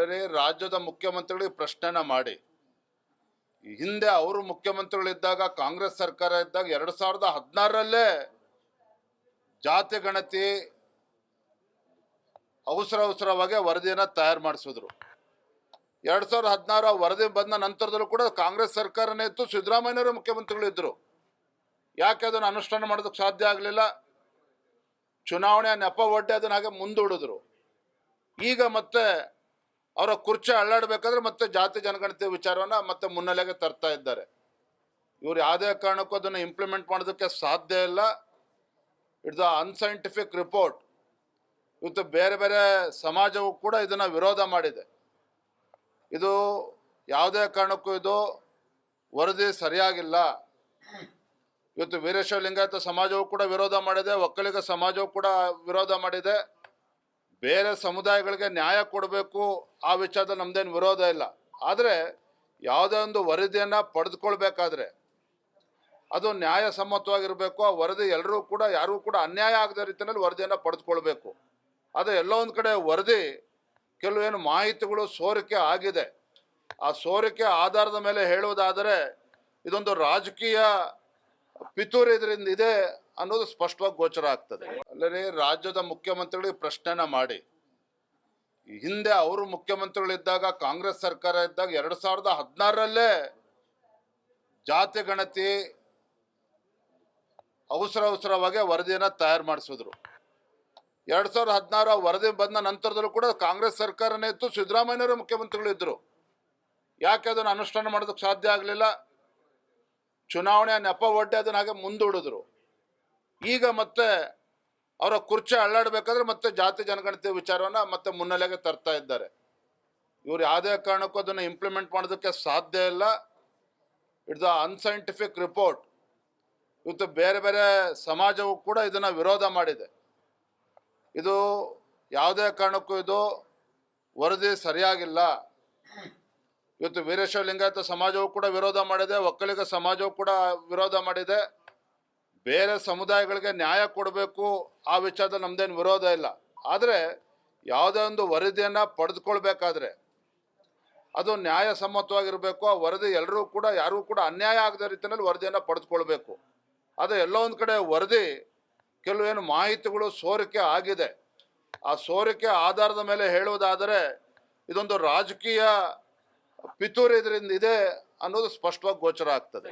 ಅಲ್ಲದೆ ರಾಜ್ಯದ ಮುಖ್ಯಮಂತ್ರಿಗಳಿಗೆ ಪ್ರಶ್ನೆನ ಮಾಡಿ. ಹಿಂದೆ ಅವರು ಮುಖ್ಯಮಂತ್ರಿಗಳಿದ್ದಾಗ, ಕಾಂಗ್ರೆಸ್ ಸರ್ಕಾರ ಇದ್ದಾಗ ಎರಡು ಸಾವಿರದ ಹದಿನಾರರಲ್ಲೇ ಜಾತಿ ಗಣತಿ ಅವಸರ ಅವಸರವಾಗಿ ವರದಿಯನ್ನು ತಯಾರು ಮಾಡಿಸಿದ್ರು. ಎರಡು ಸಾವಿರದ ಹದಿನಾರು ವರದಿ ಬಂದ ನಂತರದಲ್ಲೂ ಕೂಡ ಕಾಂಗ್ರೆಸ್ ಸರ್ಕಾರನೇ ಇತ್ತು, ಸಿದ್ದರಾಮಯ್ಯನವರು ಮುಖ್ಯಮಂತ್ರಿಗಳು ಇದ್ದರು ಯಾಕೆ ಅದನ್ನು ಅನುಷ್ಠಾನ ಮಾಡೋದಕ್ಕೆ ಸಾಧ್ಯ ಆಗಲಿಲ್ಲ? ಚುನಾವಣೆ ನೆಪ ಒಡ್ಡೆ ಅದನ್ನ ಹಾಗೆ ಮುಂದೂಡಿದ್ರು. ಈಗ ಮತ್ತೆ ಅವರ ಕುರ್ಚಿ ಅಳ್ಳಾಡ್ಬೇಕಾದ್ರೆ ಮತ್ತೆ ಜಾತಿ ಜನಗಣತಿ ವಿಚಾರವನ್ನ ಮತ್ತೆ ಮುನ್ನೆಲೆಗೆ ತರ್ತಾ ಇದ್ದಾರೆ. ಇವ್ರು ಯಾವುದೇ ಕಾರಣಕ್ಕೂ ಅದನ್ನು ಇಂಪ್ಲಿಮೆಂಟ್ ಮಾಡೋದಕ್ಕೆ ಸಾಧ್ಯ ಇಲ್ಲ. ಇಟ್ಸ್ ಅನ್ಸೈಂಟಿಫಿಕ್ ರಿಪೋರ್ಟ್ ಇವತ್ತು ಬೇರೆ ಬೇರೆ ಸಮಾಜವು ಕೂಡ ಇದನ್ನು ವಿರೋಧ ಮಾಡಿದೆ. ಇದು ಯಾವುದೇ ಕಾರಣಕ್ಕೂ ಇದು ವರದಿ ಸರಿಯಾಗಿಲ್ಲ. ಇವತ್ತು ವೀರೇಶ್ವರ ಲಿಂಗಾಯತ ಸಮಾಜವು ಕೂಡ ವಿರೋಧ ಮಾಡಿದೆ. ಒಕ್ಕಲಿಗ ಸಮಾಜವು ಕೂಡ ವಿರೋಧ ಮಾಡಿದೆ. ಬೇರೆ ಸಮುದಾಯಗಳಿಗೆ ನ್ಯಾಯ ಕೊಡಬೇಕು, ಆ ವಿಚಾರದಲ್ಲಿ ನಮ್ದೇನು ವಿರೋಧ ಇಲ್ಲ. ಆದರೆ ಯಾವುದೇ ಒಂದು ವರದಿಯನ್ನು ಪಡೆದುಕೊಳ್ಬೇಕಾದ್ರೆ ಅದು ನ್ಯಾಯಸಮ್ಮತವಾಗಿರಬೇಕು, ಆ ವರದಿ ಎಲ್ಲರೂ ಕೂಡ ಯಾರಿಗೂ ಕೂಡ ಅನ್ಯಾಯ ಆಗದ ರೀತಿಯಲ್ಲಿ ವರದಿಯನ್ನು ಪಡೆದುಕೊಳ್ಬೇಕು. ಆದರೆ ಎಲ್ಲೋ ಒಂದು ಕಡೆ ವರದಿ ಕೆಲವೇನು ಮಾಹಿತಿಗಳು ಸೋರಿಕೆ ಆಗಿದೆ. ಆ ಸೋರಿಕೆ ಆಧಾರದ ಮೇಲೆ ಹೇಳುವುದಾದರೆ ಇದೊಂದು ರಾಜಕೀಯ ಪಿತೂರಿ ಇದರಿಂದ ಇದೆ. ಅನ್ನೋದು ಸ್ಪಷ್ಟವಾಗಿ ಗೋಚರ ಆಗ್ತದೆ. ಅಲ್ಲದೆ ರಾಜ್ಯದ ಮುಖ್ಯಮಂತ್ರಿಗಳಿಗೆ ಪ್ರಶ್ನೆನ ಮಾಡಿ. ಹಿಂದೆ ಅವರು ಮುಖ್ಯಮಂತ್ರಿಗಳಿದ್ದಾಗ, ಕಾಂಗ್ರೆಸ್ ಸರ್ಕಾರ ಇದ್ದಾಗ ಎರಡು ಸಾವಿರದ ಹದಿನಾರರಲ್ಲೇ ಜಾತಿ ಗಣತಿ ಅವಸರ ಅವಸರವಾಗಿ ವರದಿಯನ್ನು ತಯಾರು ಮಾಡಿಸಿದ್ರು. ಎರಡು ಸಾವಿರದ ಹದಿನಾರ ವರದಿ ಬಂದ ನಂತರದಲ್ಲೂ ಕೂಡ ಕಾಂಗ್ರೆಸ್ ಸರ್ಕಾರನೇ ಇತ್ತು, ಸಿದ್ದರಾಮಯ್ಯನವರು ಮುಖ್ಯಮಂತ್ರಿಗಳು ಇದ್ದರು ಯಾಕೆ ಅದನ್ನು ಅನುಷ್ಠಾನ ಮಾಡೋದಕ್ಕೆ ಸಾಧ್ಯ ಆಗಲಿಲ್ಲ? ಚುನಾವಣೆ ನೆಪ ಒಡ್ಡೆ ಅದನ್ನ ಹಾಗೆ ಮುಂದೂಡಿದ್ರು. ಈಗ ಮತ್ತೆ ಅವರ ಕುರ್ಚಿ ಅಳ್ಳಾಡಬೇಕಾದ್ರೆ ಮತ್ತೆ ಜಾತಿ ಜನಗಣತಿ ವಿಚಾರವನ್ನ ಮತ್ತೆ ಮುನ್ನೆಲೆಗೆ ತರ್ತಾ ಇದ್ದಾರೆ. ಇವ್ರು ಯಾವುದೇ ಕಾರಣಕ್ಕೂ ಅದನ್ನು ಇಂಪ್ಲಿಮೆಂಟ್ ಮಾಡೋದಕ್ಕೆ ಸಾಧ್ಯ ಇಲ್ಲ. ಇಟ್ಸ್ ಅನ್ಸೈಂಟಿಫಿಕ್ ರಿಪೋರ್ಟ್ ಇವತ್ತು ಬೇರೆ ಬೇರೆ ಸಮಾಜವು ಕೂಡ ಇದನ್ನು ವಿರೋಧ ಮಾಡಿದೆ. ಇದು ಯಾವುದೇ ಕಾರಣಕ್ಕೂ ಇದು ವರದಿ ಸರಿಯಾಗಿಲ್ಲ. ಇವತ್ತು ವೀರೇಶ್ವರ ಲಿಂಗಾಯತ ಸಮಾಜವು ಕೂಡ ವಿರೋಧ ಮಾಡಿದೆ. ಒಕ್ಕಲಿಗ ಸಮಾಜವು ಕೂಡ ವಿರೋಧ ಮಾಡಿದೆ. ಬೇರೆ ಸಮುದಾಯಗಳಿಗೆ ನ್ಯಾಯ ಕೊಡಬೇಕು, ಆ ವಿಚಾರದಲ್ಲಿ ನಮ್ದೇನು ವಿರೋಧ ಇಲ್ಲ. ಆದರೆ ಯಾವುದೇ ಒಂದು ವರದಿಯನ್ನು ಪಡೆದುಕೊಳ್ಬೇಕಾದ್ರೆ ಅದು ನ್ಯಾಯಸಮ್ಮತವಾಗಿರಬೇಕು ಆ ವರದಿ ಎಲ್ಲರೂ ಕೂಡ ಯಾರಿಗೂ ಕೂಡ ಅನ್ಯಾಯ ಆಗದ ರೀತಿಯಲ್ಲಿ ವರದಿಯನ್ನು ಪಡೆದುಕೊಳ್ಬೇಕು. ಆದರೆ ಎಲ್ಲೋ ಒಂದು ಕಡೆ ವರದಿ ಕೆಲವೇನು ಮಾಹಿತಿಗಳು ಸೋರಿಕೆ ಆಗಿದೆ. ಆ ಸೋರಿಕೆ ಆಧಾರದ ಮೇಲೆ ಹೇಳುವುದಾದರೆ ಇದೊಂದು ರಾಜಕೀಯ ಪಿತೂರಿ ಇದರಿಂದ ಇದೆ ಅನ್ನೋದು ಸ್ಪಷ್ಟವಾಗಿ ಗೋಚರ ಆಗ್ತದೆ.